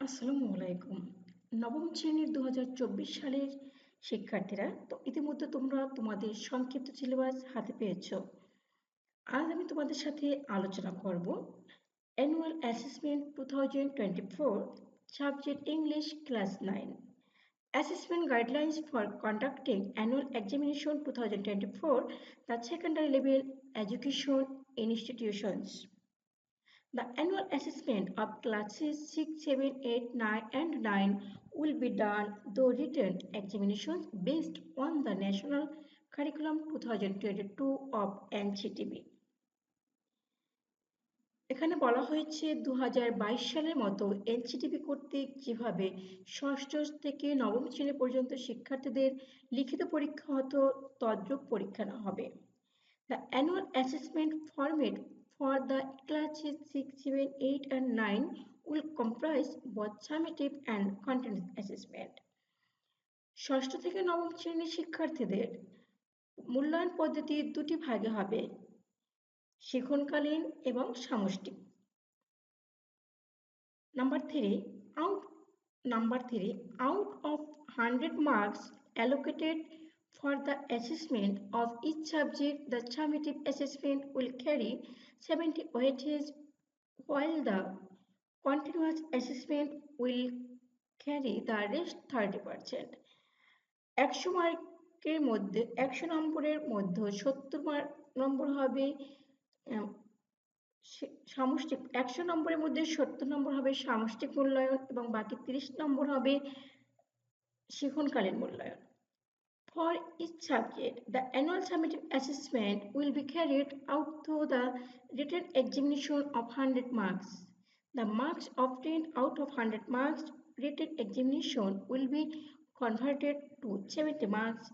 আসসালামু আলাইকুম। নবম শ্রেণির দু হাজার চব্বিশ সালের শিক্ষার্থীরা, তো ইতিমধ্যে তোমরা তোমাদের সংক্ষিপ্ত সিলেবাস হাতে পেয়েছ। আজ আমি তোমাদের সাথে আলোচনা করব annual assessment two thousand twenty four subject English class nine assessment guidelines for conducting annual examination two thousand twenty four the secondary level education institutions The annual assessment of classes 6, 7, 8, 9 and 9 will be done through written examinations based on the National Curriculum 2022 of NCTB. এখানে বলা হয়েছে দু হাজার বাইশ সালের মতো NCTB কর্তৃক যেভাবে ষষ্ঠ থেকে নবম শ্রেণি পর্যন্ত শিক্ষার্থীদের লিখিত পরীক্ষা হতো তদ্রূপ পরীক্ষা না হবে the annual assessment format for the classes 6, 7, 8 and 9 will comprise both summative and content assessment. ষষ্ঠ থেকে নবম শ্রেণির শিক্ষার্থীদের মূল্যায়ন পদ্ধতি দুটি ভাগে হবে শিখনকালীন এবং সামষ্টিক number three out number three out of hundred marks allocated For the assessment of each subject, the summative assessment will carry 70 weightage while the continuous assessment will carry the rest 30%. একশো মার্কের মধ্যে একশো নম্বরের মধ্যে সত্তর নম্বর হবে সামষ্টিক একশো নম্বরের মধ্যে সত্তর নম্বর হবে সামষ্টিক মূল্যায়ন এবং বাকি তিরিশ নম্বর হবে শিখনকালীন মূল্যায়ন For each subject, the annual summative assessment will be carried out through the written examination of 100 marks. The marks obtained out of 100 marks written examination will be converted to 70 marks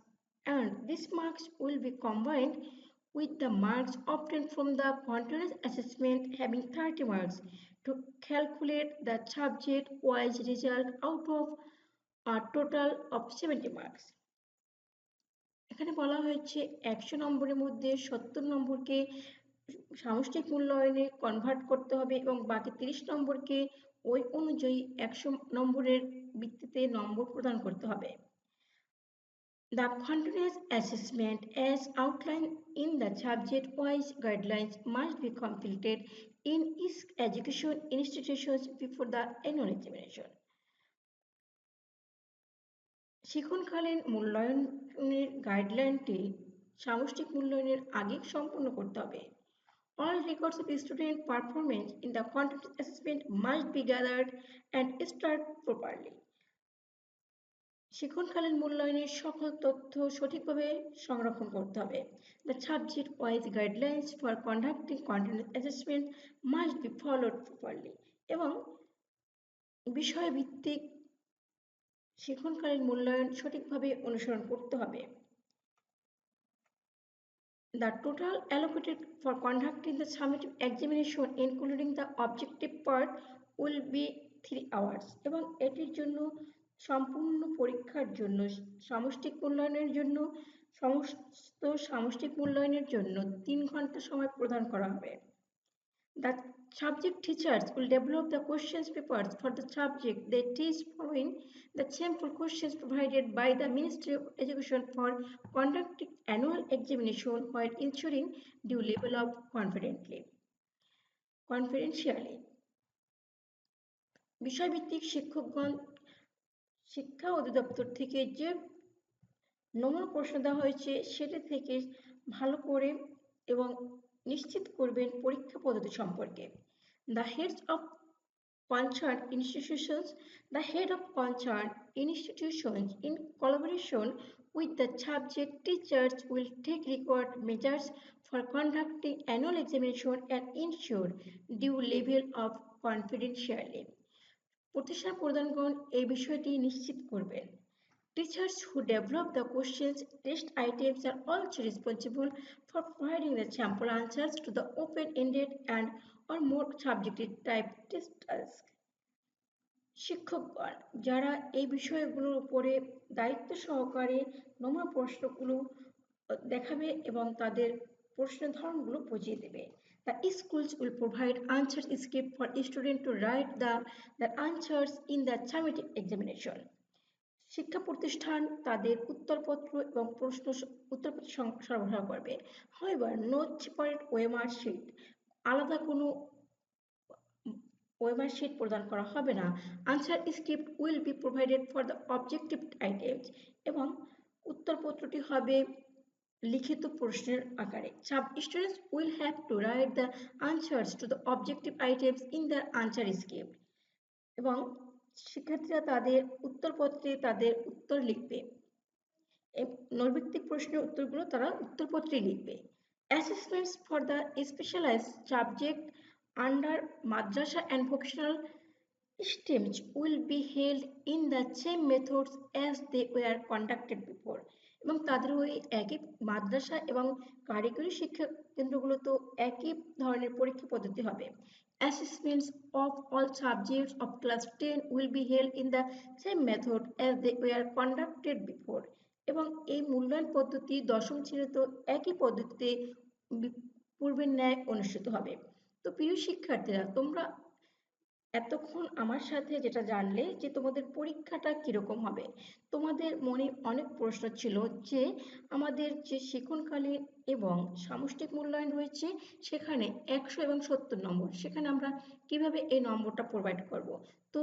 and these marks will be combined with the marks obtained from the continuous assessment having 30 marks to calculate the subject-wise result out of a total of 70 marks. এখানে বলা হয়েছে একশো নম্বরের মধ্যে সত্তর নম্বরকে সামষ্টিক মূল্যায়নে convert করতে হবে এবং বাকি তিরিশ নম্বরকে ওই অনুযায়ী একশো নম্বরের ভিত্তিতে নম্বর প্রদান করতে হবে The continuous assessment as outlined in the subject-wise guidelines must be completed in each education institutions before the annual examination. শিক্ষণকালীন মূল্যায়নের গাইডলাইনটি সামষ্টিক মূল্যায়নের আগে সম্পূর্ণ করতে হবে All records of student performance in the content assessment must be gathered and stored properly. শিক্ষণকালীন মূল্যায়নের সকল তথ্য সঠিকভাবে সংরক্ষণ করতে হবে the subject wise guidelines for conducting content assessment must be followed properly এবং বিষয়ভিত্তিক সেখানকারের মূল্যায়ন সঠিকভাবে অনুসরণ করতে হবে। The total allocated for conducting the summit examination including the objective part will be three hours এবং এটির জন্য সম্পূর্ণ পরীক্ষার জন্য, সামষ্টিক মূল্যায়নের জন্য, সমস্ত সামষ্টিক মূল্যায়নের জন্য তিন ঘণ্টা সময় প্রদান করা হবে। The subject teachers will develop the questions papers for the subject they teach following the sample questions provided by the Ministry of Education for conducting annual examination while ensuring due level of confidently. Confidentially. বিষয়ভিত্তিক শিক্ষকগণ শিক্ষা অধিদপ্তর থেকে যে নমুনা প্রশ্ন দেওয়া হয়েছে সেটা থেকে ভালো করে এবং নিশ্চিত করবেন পরীক্ষা পদ্ধতি সম্পর্কে the heads of concerned institutions, the head of concerned institutions in collaboration with the subject teachers will take required measures for conducting annual examination and ensure due level of confidentiality. প্রতিষ্ঠান প্রধানগণ এই বিষয়টি নিশ্চিত করবেন Teachers who develop the questions test items are also responsible for providing the sample answers to the open-ended and or more subjective type test task. শিক্ষকগণ যারা এই বিষয়গুলোর উপরে দায়িত্ব সহকারে নমুনা প্রশ্নগুলো দেখাবে এবং তাদের প্রশ্নের ধরনগুলো বুঝিয়ে দেবে The schools will provide answer script for students to write the, the answers in the thematic examination. শিক্ষা প্রতিষ্ঠান তাদের উত্তরপত্র এবং প্রশ্ন উত্তরপত্র সরবরাহ করবে however no separate OMR sheet আলাদা কোনো ওয়েমার শিট প্রদান করা হবে না। Answer script will be provided for the objective items এবং উত্তরপত্রটি হবে লিখিত প্রশ্নের আকারে। Sub students will have to write the answers to the objective items in the answer script এবং শিক্ষার্থীরা তাদের উত্তরপত্রে তাদের উত্তর লিখবে। নৈর্ব্যক্তিক প্রশ্নের উত্তরগুলো তারা উত্তরপত্রে লিখবে। Assessments for the specialise subject under madrasa and vocational streams will be held in the same methods as they were conducted before এবং তাদের ওই একই মাদ্রাসা এবং কারিগরি শিক্ষা কেন্দ্রগুলোতেও একই ধরনের পরীক্ষা পদ্ধতি হবে assessments of all subjects of class 10 will be held in the same method as they were conducted before এবং এই মূল্যায়ন পদ্ধতি দশম শ্রেণীতেও একই পদ্ধতিতে পূর্বের ন্যায় অনুষ্ঠিত হবে। তো প্রিয় শিক্ষার্থীরা, তোমরা এতক্ষণ আমার সাথে যেটা জানলে যে তোমাদের পরীক্ষাটা কীরকম হবে। তোমাদের মনে অনেক প্রশ্ন ছিল যে আমাদের যে শিক্ষণকালীন এবং সামষ্টিক মূল্যায়ন রয়েছে, সেখানে একশো এবং সত্তর নম্বর। সেখানে আমরা কীভাবে এই নম্বরটা প্রোভাইড করব? তো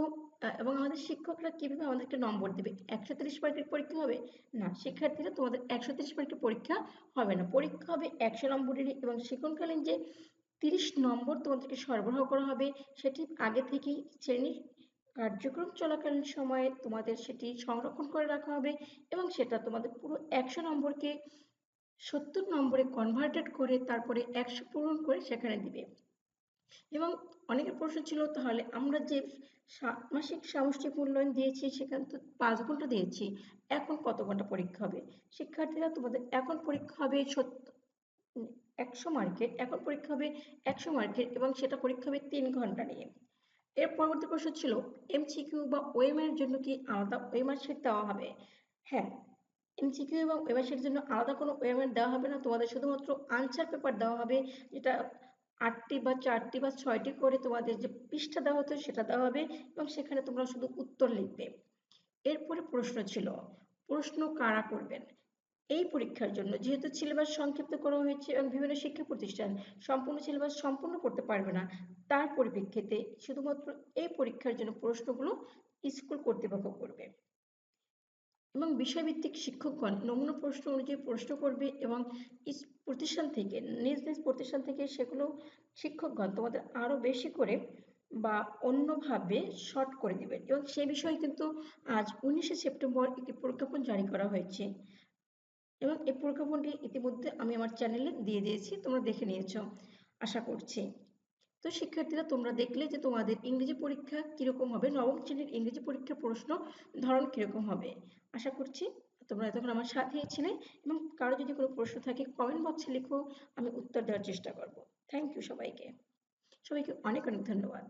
এবং আমাদের শিক্ষকরা কীভাবে আমাদেরকে নম্বর দেবে? একশো তিরিশ মার্কের পরীক্ষা হবে? না, শিক্ষার্থীরা তোমাদের একশো তিরিশ মার্কের পরীক্ষা হবে না। পরীক্ষা হবে একশো নম্বরেরই এবং শিক্ষণকালীন যে তিরিশ নম্বর তোমাদেরকে সরবরাহ করা হবে। সেটি আগে থেকেই শ্রেণির কার্যক্রম চলাকালীন সময়ে তোমাদের সেটি সংরক্ষণ করে রাখা হবে এবং সেটা তোমাদের পুরো একশো নম্বরকে সত্তর নম্বরে কনভার্টেড করে তারপরে একশো পূরণ করে সেখানে দিবে। এবং অনেকের প্রশ্ন ছিল, তাহলে আমরা যে মাসিক সামষ্টিক মূল্যায়ন দিয়েছি, সেখানে তো পাঁচ ঘণ্টা দিয়েছি, এখন কত ঘণ্টা পরীক্ষা হবে? শিক্ষার্থীরা তোমাদের এখন পরীক্ষা হবে একশো মার্কের, এখন পরীক্ষা হবে একশো মার্কের এবং সেটা পরীক্ষা হবে তিন ঘণ্টা নিয়ে। এর পরবর্তী প্রশ্ন ছিল এমসিকিউ বা এর জন্য কি আলাদা ওএমআর শিট দেওয়া হবে? হ্যাঁ এমসিকিউ এবং ওএমআর শিটের জন্য আলাদা কোনো ওএমআর দেওয়া হবে না, তোমাদের শুধুমাত্র আনসার পেপার দেওয়া হবে, যেটা আটটি বা চারটি বা ছয়টি করে তোমাদের যে পৃষ্ঠা দেওয়া হতো সেটা দেওয়া হবে এবং সেখানে তোমরা শুধু উত্তর লিখবে। এরপরে প্রশ্ন ছিল, প্রশ্ন কারা করবেন? এই পরীক্ষার জন্য যেহেতু সিলেবাস সংক্ষিপ্ত করা হয়েছে এবং বিভিন্ন শিক্ষা প্রতিষ্ঠান সম্পূর্ণ সিলেবাস সম্পূর্ণ করতে পারবে না তার পরিপ্রেক্ষিতে শুধুমাত্র এই পরীক্ষার জন্য প্রশ্নগুলো স্কুল কর্তৃপক্ষ করবে। এবং বিষয়ভিত্তিক শিক্ষকগণ নমুনা প্রশ্ন অনুযায়ী প্রশ্ন করবে এবং প্রতিষ্ঠান থেকে নিজ নিজ প্রতিষ্ঠান থেকে সেগুলো শিক্ষকগণ তোমাদের আরও বেশি করে বা অন্যভাবে শর্ট করে দিবেন। এবং সে বিষয়ে কিন্তু আজ উনিশে সেপ্টেম্বর একটি প্রজ্ঞাপন জারি করা হয়েছে। এবং এই প্রজ্ঞাপনটি ইতিমধ্যে আমি আমার চ্যানেলে দিয়ে দিয়েছি, তোমরা দেখে নিয়েছ, আশা করছি। তো শিক্ষার্থীরা, তোমরা দেখলে যে তোমাদের ইংরেজি পরীক্ষা কীরকম হবে, নবম শ্রেণির ইংরেজি পরীক্ষার প্রশ্ন ধরন কীরকম হবে? আশা করছি তোমরা এতক্ষণ আমার সাথেই ছিলে এবং কারও যদি কোনো প্রশ্ন থাকে কমেন্ট বক্সে লিখো, আমি উত্তর দেওয়ার চেষ্টা করব। থ্যাংক ইউ সবাইকে। সবাইকে অনেক অনেক ধন্যবাদ।